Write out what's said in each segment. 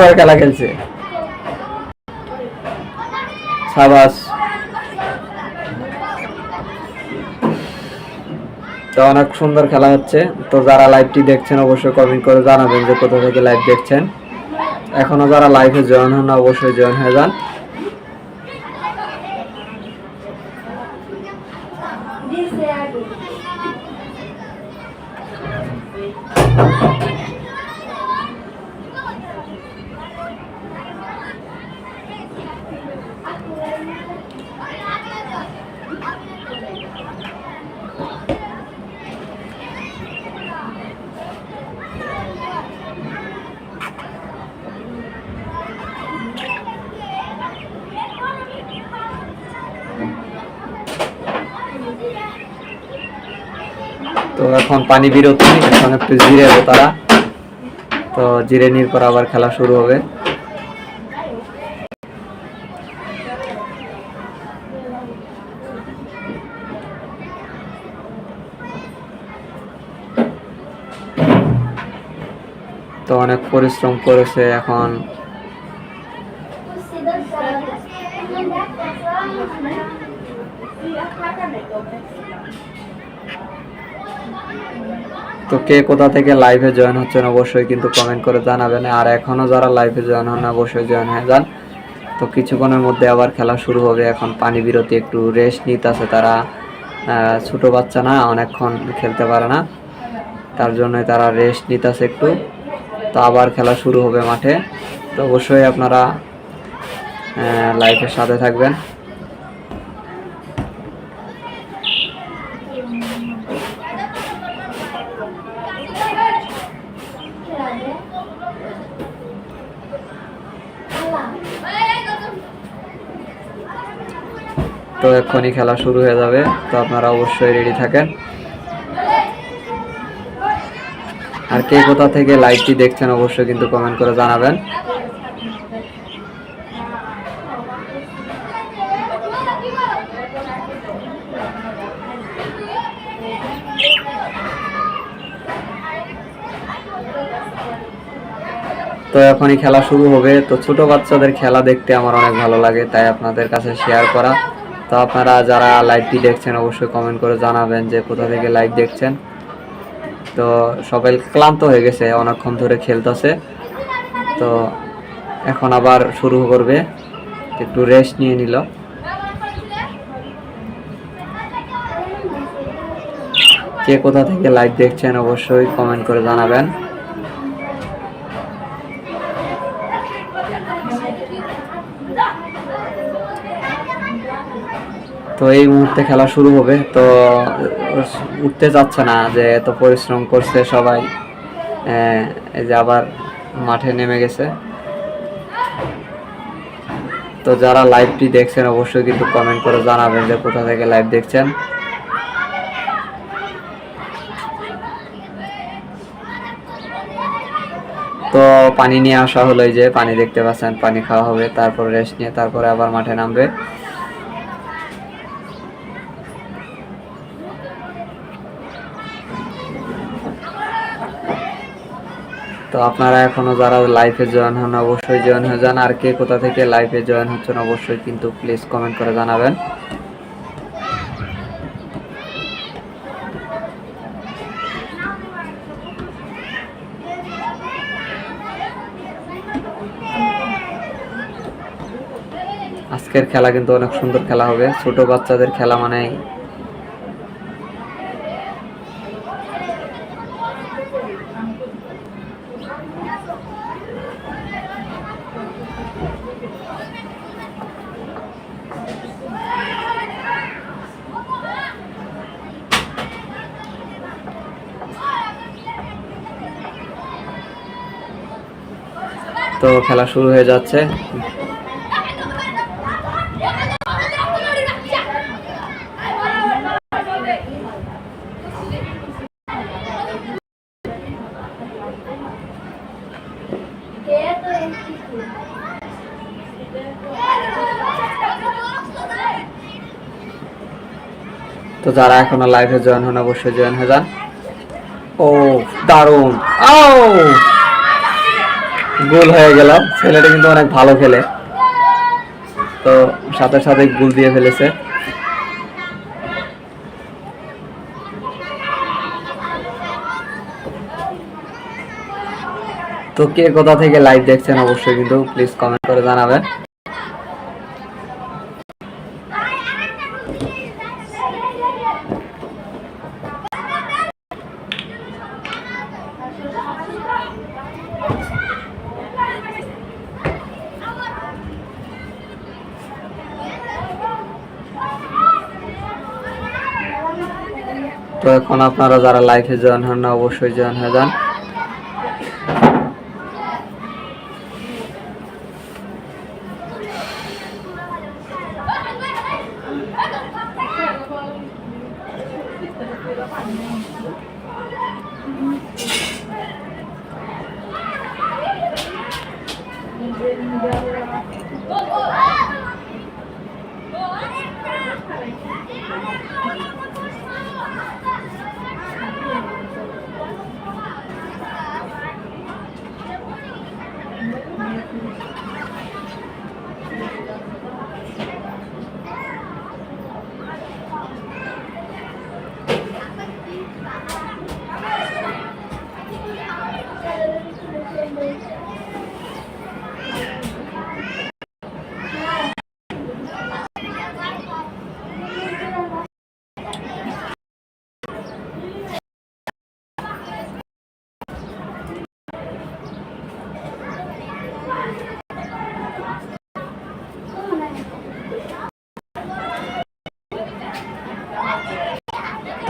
সুন্দর খেলা খেলছে। সাবাস। তো অনেক সুন্দর খেলা হচ্ছে। তো যারা লাইভটি দেখছেন, অবশ্যই কমেন্ট করে জানাবেন যে কোথা থেকে লাইভ দেখছেন। এখনও যারা লাইভে জয়েন হন, অবশ্যই জয়েন হয়ে যান। তো এখন পানি বিরতি, এখন একটু জিরে তারা। তো জিরে নির পর আবার খেলা শুরু হবে। তো অনেক পরিশ্রম করেছে এখন তো কে কোথা থেকে লাইভে জয়েন হচ্ছেন অবশ্যই কিন্তু কমেন্ট করে জানাবেন। আর এখনও যারা লাইভে জয়েন হন অবশ্যই জয়েন হয়ে যান। তো কিছুক্ষণের মধ্যে আবার খেলা শুরু হবে। এখন পানি বিরতি একটু রেস্ট নিতেছে তারা। আহ, ছোট বাচ্চা না অনেকক্ষণ খেলতে পারে না। তার জন্যই তারা রেস্ট নিতে নিতেছে একটু। তো আবার খেলা শুরু হবে মাঠে। তো অবশ্যই আপনারা লাইফের সাথে থাকবেন। তো এক্ষুনি খেলা শুরু হয়ে যাবে, তো আপনারা অবশ্যই রেডি থাকেন। আর কে কোথা থেকে লাইভটি দেখছেন অবশ্যই কিন্তু কমেন্ট করে জানাবেন। তো এখনই খেলা শুরু হবে। তো ছোট বাচ্চাদের খেলা দেখতে আমার অনেক ভালো লাগে, তাই আপনাদের কাছে শেয়ার করা। তো আপনারা যারা লাইভটি দেখছেন, অবশ্যই কমেন্ট করে জানাবেন যে কোথা থেকে লাইভ দেখছেন। তো সবাই ক্লান্ত হয়ে গেছে, অনেকক্ষণ ধরে খেলতেছে। তো এখন আবার শুরু করবে, একটু রেস্ট নিয়ে নিল। কে কোথা থেকে লাইভ দেখছেন, অবশ্যই কমেন্ট করে জানাবেন। তো এই মুহূর্তে খেলা শুরু হবে। তো, উঠতে যাচ্ছে না যে এত পরিশ্রম করছে সবাই। এই যে আবার মাঠে নেমে গেছে। তো যারা লাইভটি দেখছেন, অবশ্যই কিন্তু কমেন্ট করে জানাবেন যে কোথা থেকে লাইভ দেখছেন। তো পানি নিয়ে আসা হলো যে, পানি দেখতে পাচ্ছেন, পানি খাওয়া হবে, তারপর রেস্ট নিয়ে, তারপরে আবার মাঠে নামবে। তো আপনারা এখনও যারা লাইফে জয়েন হন, অবশ্যই জয়েন হয়ে যান। আর কে কোথা থেকে লাইফে জয়েন হচ্ছেন, অবশ্যই কিন্তু প্লিজ কমেন্ট করে জানাবেন। আজকের খেলা কিন্তু অনেক সুন্দর খেলা হবে। ছোট বাচ্চাদের খেলা মানে তো খেলা শুরু হয়ে যাচ্ছে। তো যারা এখনও লাইভে জয়েন হন, অবশ্যই জয়েন হয়ে যান। ও, দারুণ। ও! গোল হয়ে গেল ছেলেটা কিন্তু অনেক ভালো খেলে। তো সাথে সাথে গোল দিয়ে ফেলেছে। তো কে কোথা থেকে লাইভ দেখছেন অবশ্যই কিন্তু প্লিজ কমেন্ট করে জানাবেন। তো এখন আপনারা যারা লাইভে জয়েন হন না অবশ্যই জয়েন হয়ে যান।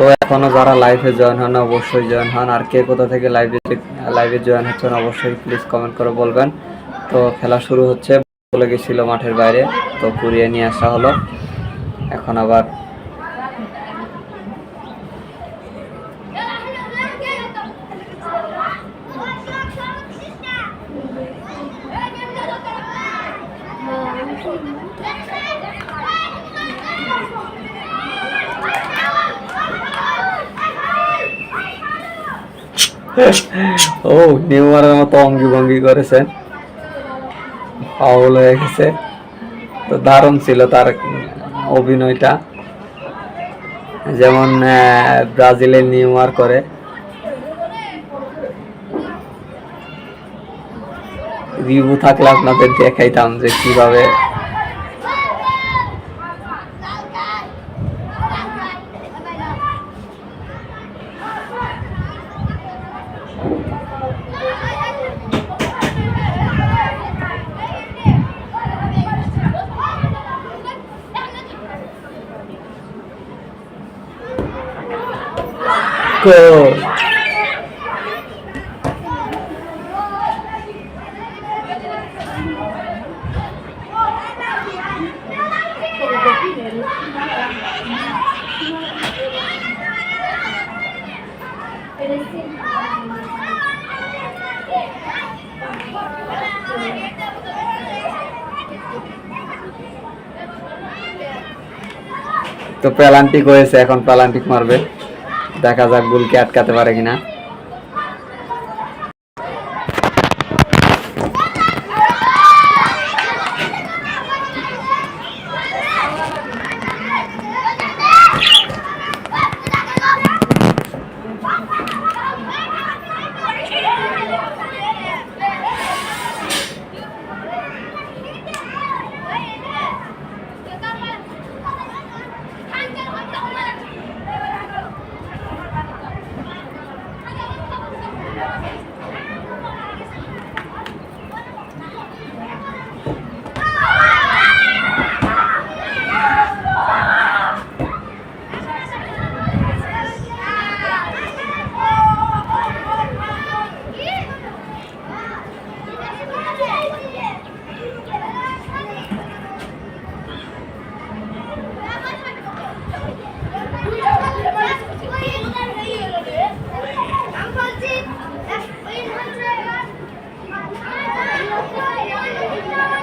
তো এখনও যারা লাইভে জয়েন হন, অবশ্যই জয়েন হন। আর কে কোথা থেকে লাইভে লাইভে জয়েন হচ্ছেন, অবশ্যই প্লিজ কমেন্ট করে বলবেন। তো খেলা শুরু হচ্ছে, বলে গেছিল মাঠের বাইরে, তো কুড়িয়ে নিয়ে আসা হলো। এখন আবার ও নেওয়ারের মতো অঙ্গি ভঙ্গি করেছেন। ফাউল হয়ে গেছে। তো দারুণ ছিল তার অভিনয়টা। যেমন আহ, ব্রাজিলের নিউমার করে। রিভিউ থাকলে আপনাদের দেখাইতাম যে কীভাবে গোল তো পেলান্টিক হয়েছে এখন পেলান্টিক মারবে। দেখা যাক গুলকে আটকাতে পারে কিনা।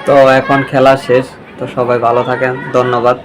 তো এখন খেলা শেষ তো সবাই ভালো থাকেন ধন্যবাদ।